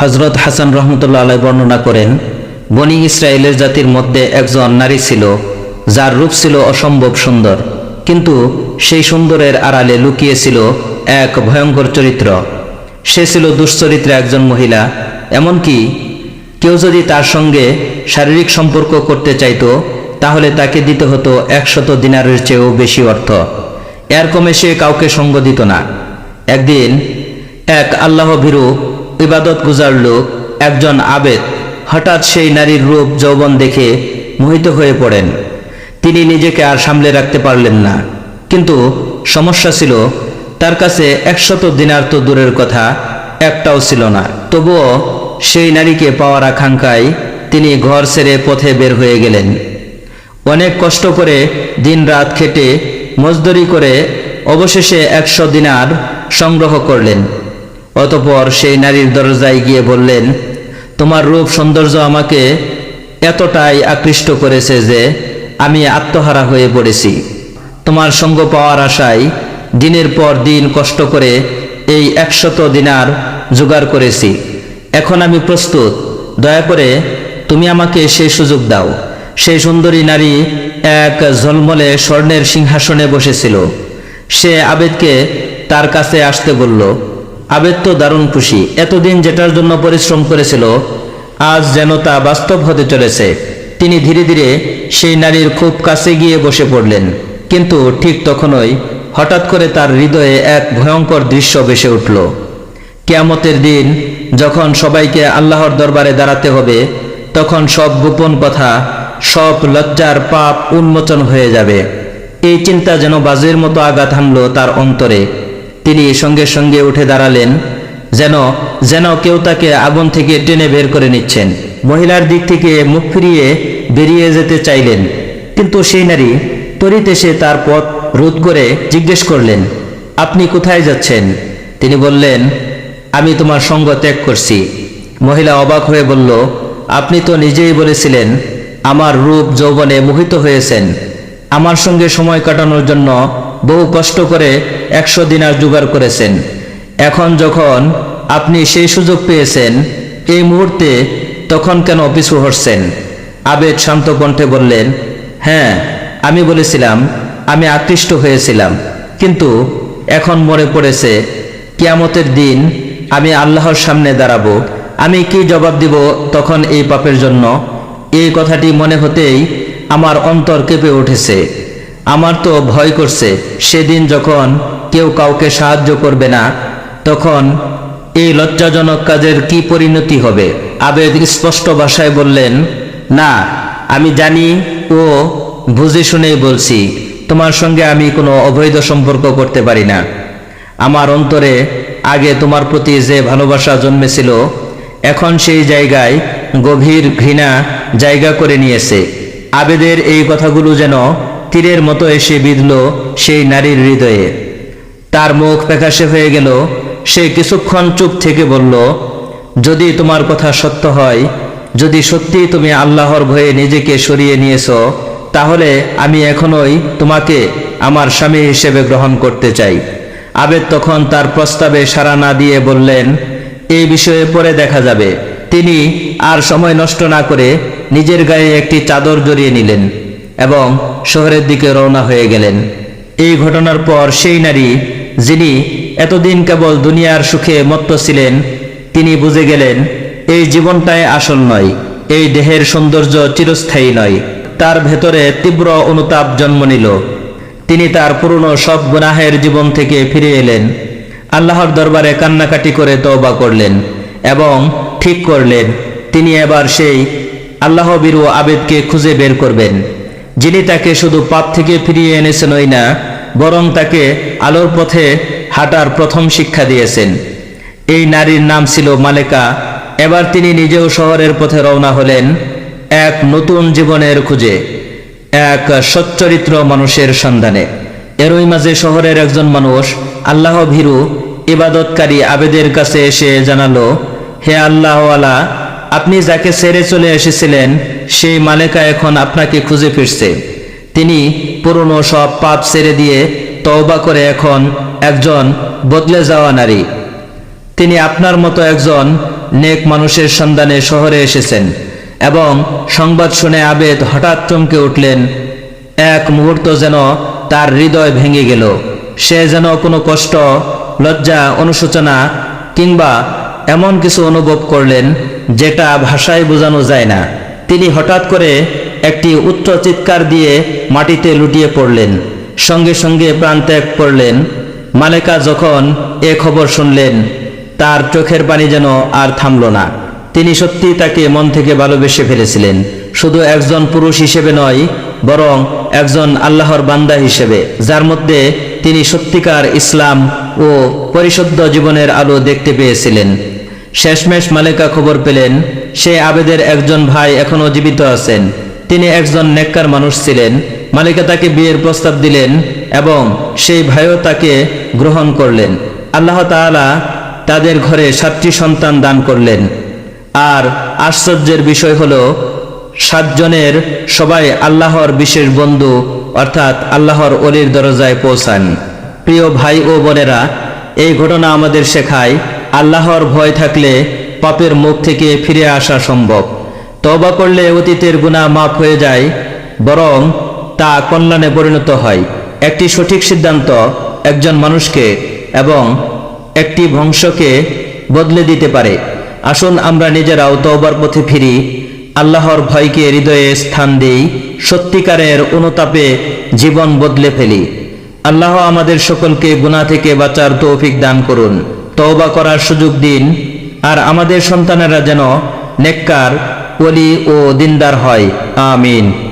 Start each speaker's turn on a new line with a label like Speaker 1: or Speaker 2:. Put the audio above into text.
Speaker 1: হজরত হাসান রহমতুল্লাহ আলাই বর্ণনা করেন, বনি ইসরায়েলের জাতির মধ্যে একজন নারী ছিল, যার রূপ ছিল অসম্ভব সুন্দর, কিন্তু সেই সুন্দরের আড়ালে লুকিয়েছিল এক ভয়ঙ্কর চরিত্র। সে ছিল দুশ্চরিত্রে একজন মহিলা, এমনকি কেউ যদি তার সঙ্গে শারীরিক সম্পর্ক করতে চাইতো, তাহলে তাকে দিতে হতো একশত দিনারের চেয়েও বেশি অর্থ। এর কমে সে কাউকে সঙ্গ দিত না। একদিন এক আল্লাহ ভীরু ইবাদত গুজার লোক, একজন আবেদ, হঠাৎ সেই নারীর রূপ যৌবন দেখে মোহিত হয়ে পড়েন। তিনি নিজেকে আর সামলে রাখতে পারলেন না। কিন্তু সমস্যা ছিল, তার কাছে একশত দিনার তো দূরের কথা, একটাও ছিল না। তবুও সেই নারীকে পাওয়ার আকাঙ্ক্ষায় তিনি ঘর ছেড়ে পথে বের হয়ে গেলেন। অনেক কষ্ট করে দিন রাত খেটে, মজদুরি করে অবশেষে একশো দিনার সংগ্রহ করলেন। অতপর সেই নারীর দরজায় গিয়ে বললেন, তোমার রূপ সৌন্দর্য আমাকে এতটাই আকৃষ্ট করেছে যে আমি আত্মহারা হয়ে পড়েছি। তোমার সঙ্গ পাওয়ার আশায় দিনের পর দিন কষ্ট করে এই একশত দিনার জোগাড় করেছি। এখন আমি প্রস্তুত। দয়া করে তুমি আমাকে সেই সুযোগ দাও। সেই সুন্দরী নারী এক ঝলমলে স্বর্ণের সিংহাসনে বসেছিল। সে আবেদকে তার কাছে আসতে বলল আবেদ তো দারুণ খুশি। এতদিন যেটার জন্য পরিশ্রম করেছিল, আজ যেন তা বাস্তব হতে চলেছে। তিনি ধীরে ধীরে সেই নারীর খুব কাছে গিয়ে বসে পড়লেন। কিন্তু ঠিক তখনই হঠাৎ করে তার হৃদয়ে এক ভয়ঙ্কর দৃশ্য ভেসে উঠল। কেয়ামতের দিন যখন সবাইকে আল্লাহর দরবারে দাঁড়াতে হবে, তখন সব গোপন কথা, সব লজ্জার পাপ উন্মোচন হয়ে যাবে। এই চিন্তা যেন বাজের মতো আঘাত হানল তার অন্তরে। তিনি সঙ্গে সঙ্গে উঠে দাঁড়ালেন, যেন যেন কেউ তাকে আগুন থেকে টেনে বের করে নিচ্ছেন। মহিলার দিক থেকে মুখ ফিরিয়ে বেরিয়ে যেতে চাইলেন, কিন্তু সেই নারী তরিত এসে তার পথ রোধ করে জিজ্ঞেস করলেন, আপনি কোথায় যাচ্ছেন? তিনি বললেন, আমি তোমার সঙ্গ ত্যাগ করছি। মহিলা অবাক হয়ে বলল, আপনি তো নিজেই বলেছিলেন, আমার রূপ যৌবনে মোহিত হয়েছেন। আমার সঙ্গে সময় কাটানোর জন্য বহু কষ্ট করে একশো দিনার জোগাড় করেছেন। এখন যখন আপনি সেই সুযোগ পেয়েছেন, এই মুহূর্তে তখন কেন পিছু হটছেন? আবেদ শান্ত কণ্ঠে বললেন হ্যাঁ আমি বলেছিলাম, আমি আকৃষ্ট হয়েছিলাম। কিন্তু এখন মনে পড়েছে, কিয়ামতের দিন আমি আল্লাহর সামনে দাঁড়াবো। আমি কি জবাব দিব তখন এই পাপের জন্য? এই কথাটি মনে হতেই আমার অন্তর কেঁপে উঠেছে। আমার তো ভয় করছে, সেদিন যখন কেউ কাউকে সাহায্য করবে না, তখন এই লজ্জাজনক কাজের কি পরিণতি হবে? আবেদ স্পষ্ট ভাষায় বললেন, না, আমি জানি ও বুঝে শুনেই বলছি, তোমার সঙ্গে আমি কোনো অবৈধ সম্পর্ক করতে পারি না। আমার অন্তরে আগে তোমার প্রতি যে ভালোবাসা জন্মেছিল, এখন সেই জায়গায় গভীর ঘৃণা জায়গা করে নিয়েছে। আবেদের এই কথাগুলো যেন তীরের মতো এসে বিঁধল সেই নারীর হৃদয়ে। তার মুখ প্যাকাশে হয়ে গেল। সে কিছুক্ষণ চুপ থেকে বলল, যদি তোমার কথা সত্য হয়, যদি সত্যি তুমি আল্লাহর ভয়ে নিজেকে সরিয়ে নিয়েছ, তাহলে আমি এখনোই তোমাকে আমার স্বামী হিসেবে গ্রহণ করতে চাই। আবেদ তখন তার প্রস্তাবে সাড়া না দিয়ে বললেন এই বিষয়ে পরে দেখা যাবে। তিনি আর সময় নষ্ট না করে নিজের গায়ে একটি চাদর জড়িয়ে নিলেন এবং শহরের দিকে রওনা হয়ে গেলেন। এই ঘটনার পর সেই নারী যিনি এতদিন কেবল দুনিয়ার সুখে মত্ত ছিলেন, তিনি বুঝে গেলেন, এই জীবনটাই আসল নয়, এই দেহের সৌন্দর্য চিরস্থায়ী নয়। তার ভেতরে তীব্র অনুতাপ জন্ম নিল। তিনি তার পুরনো সব গুনাহের জীবন থেকে ফিরে এলেন। আল্লাহর দরবারে কান্নাকাটি করে তওবা করলেন এবং ঠিক করলেন, তিনি এবার সেই আল্লাহ বিরু আবেদকে খুঁজে বের করবেন, যিনি তাকে শুধু পাপ থেকে ফিরিয়ে এনেছেন ওই না বরং তাকে আলোর পথে হাঁটার প্রথম শিক্ষা দিয়েছেন। এই নারীর নাম ছিল মালেকা। এবার তিনি নিজেও শহরের পথে রওনা হলেন এক নতুন জীবনের খুঁজে, এক সচ্চরিত্র মানুষের সন্ধানে। এরই মাঝে শহরের একজন মানুষ, আল্লাহ ভীরু, ইবাদতকারী আবেদের কাছে এসে জানালো, হে আল্লাহওয়ালা, আপনি যাকে ছেড়ে চলে এসেছিলেন, সেই মালেকা এখন আপনাকে খুঁজে ফিরছে। তিনি পুরনো সব পাপ ছেড়ে দিয়ে তওবা করে এখন একজন বদলে যাওয়া নারী। তিনি আপনার মতো একজন নেক মানুষের সন্ধানে শহরে এসেছেন এবং সংবাদ শুনে আবেদ হঠাৎ চমকে উঠলেন, এক মুহূর্ত যেন তার হৃদয় ভেঙে গেল। সে যেন কোনো কষ্ট, লজ্জা, অনুশোচনা কিংবা এমন কিছু অনুভব করলেন যেটা ভাষায় বোঝানো যায় না। তিনি হঠাৎ করে একটি উচ্চ চিৎকার দিয়ে মাটিতে লুটিয়ে পড়লেন। সঙ্গে সঙ্গে প্রাণত্যাগ করলেন। মালেকা যখন এ খবর শুনলেন, তার চোখের পানি যেন আর থামল না। তিনি সত্যি তাকে মন থেকে ভালোবেসে ফেলেছিলেন। শুধু একজন পুরুষ হিসেবে নয়, বরং একজন আল্লাহর বান্দা হিসেবে, যার মধ্যে তিনি সত্যিকার ইসলাম ও পরিশুদ্ধ জীবনের আলো দেখতে পেয়েছিলেন। শেষমেশ মালেকা খবর পেলেন, সে আবেদের একজন ভাই এখনও জীবিত আছেন। তিনি একজন নেককার মানুষ ছিলেন, মালিকা তাকে বিয়ের প্রস্তাব দিলেন এবং সেই ভাইও তাকে গ্রহণ করলেন। আল্লাহ তাআলা তাদের ঘরে সাতটি সন্তান দান করলেন। আর আশ্চর্যের বিষয় হল, সাতজনের সবাই আল্লাহর বিশেষ বন্ধু, অর্থাৎ আল্লাহর অলির দরজায় পৌঁছান। প্রিয় ভাই ও বোনেরা, এই ঘটনা আমাদের শেখায়, আল্লাহর ভয় থাকলে পাপের মুখ থেকে ফিরে আসা সম্ভব। তবা করলে অতীতের গুণা মাফ হয়ে যায়, বরং তা কল্যাণে পরিণত হয়। একটি সঠিক সিদ্ধান্ত একজন মানুষকে এবং একটি বংশকে বদলে দিতে পারে। আসুন আমরা নিজেরাও তওবার পথে ফিরি। আল্লাহর ভয়কে হৃদয়ে স্থান দিই, সত্যিকারের অনুতাপে জীবন বদলে ফেলি। আল্লাহ আমাদের সকলকে গুনাহ থেকে বাঁচার তৌফিক দান করুন। তওবা করার সুযোগ দিন, আর আমাদের সন্তানেরা যেন নেককার ওলি ও দিনদার হয়। আমিন।